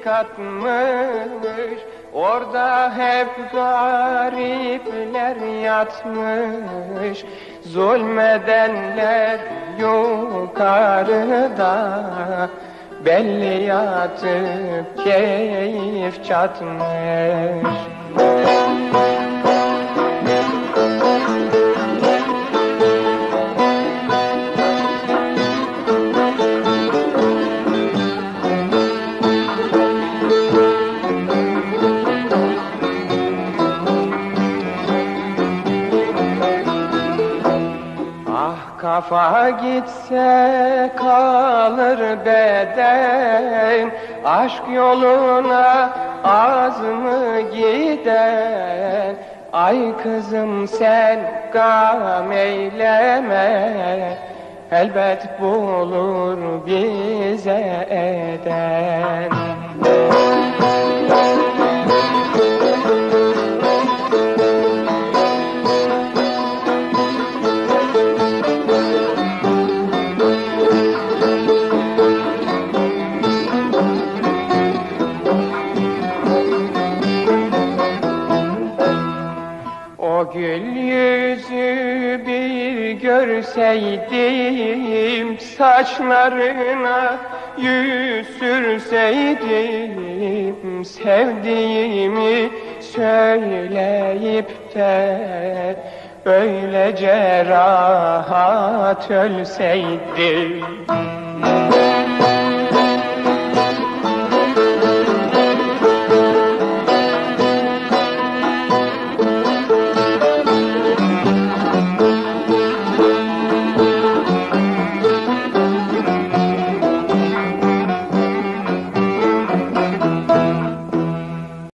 katmış Orada hep garipler yatmış. Zulmedenler yukarıda Belli yatıp keyif çatmış. Ah kafa gitse kalır beden. Aşk yoluna az mı giden. Ay kızım sen gam eyleme. Elbet bulur bize eden gül yüzü bir görseydim Saçlarına yüz sürseydim Sevdiğimi söyleyip de Böylece rahat ölseydim